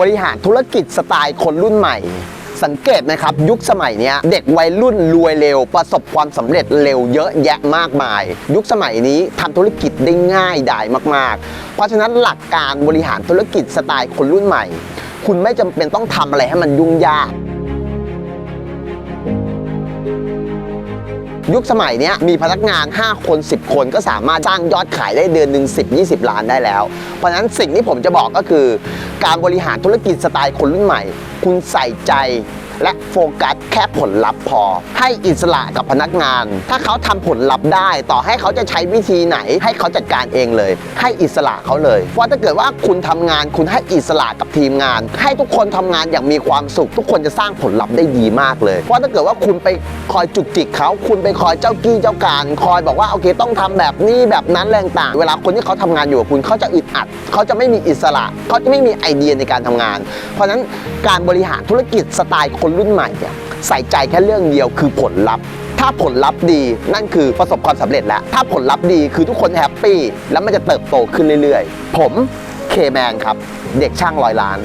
บริหารธุรกิจสไตล์คนรุ่นใหม่ สังเกตนะครับ ยุคสมัยนี้เด็กวัยรุ่นรวยเร็ว ประสบความสำเร็จเร็วเยอะแยะมากมาย ยุคสมัยนี้ทำธุรกิจได้ง่ายดายมาก ๆ เพราะฉะนั้นหลักการบริหารธุรกิจสไตล์คนรุ่นใหม่ คุณไม่จำเป็นต้องทำอะไรให้มันยุ่งยาก ยุคสมัยนี้มีพนักงาน 5 คน 10 คนก็สามารถสร้างยอดขายได้เดือนหนึ่ง10 20 ล้านได้แล้ว เพราะฉะนั้นสิ่งที่ผมจะบอกก็คือ การบริหารธุรกิจสไตล์คนรุ่นใหม่ คุณใส่ใจ และโฟกัสแค่ผลลัพธ์พอ ให้อิสระกับพนักงาน ถ้าเขาทำผลลัพธ์ได้ ต่อให้เขาจะใช้วิธีไหน ให้เขาจัดการเองเลย ให้อิสระเขาเลยเพราะถ้าเกิดว่าคุณทำงานคุณให้อิสระกับทีมงาน ให้ทุกคนทำงานอย่างมีความสุข ทุกคนจะสร้างผลลัพธ์ได้ดีมากเลย เพราะถ้าเกิดว่าคุณไปคอยจุกจิกเขาคุณไปคอยเจ้ากี้เจ้าการ คอยบอกว่าโอเค ต้องทำแบบนี้แบบนั้นแรงต่าง เวลาคนที่เขาทำงานอยู่กับคุณเขาจะอึดอัด เขาจะไม่มีอิสระ เขาจะไม่มีไอเดียในการทำงาน เพราะฉะนั้นการบริหารธุรกิจสไตล์คนรุ่นใหม่เนี่ยใส่ใจแค่เรื่องเดียวคือผลลัพธ์ ถ้าผลลัพธ์ดีนั่นคือประสบความสำเร็จแล้ว ถ้าผลลัพธ์ดีคือทุกคนแฮปปี้แล้วมันจะเติบโตขึ้นเรื่อยๆ ผมเคแมนครับ เด็กช่างร้อยล้าน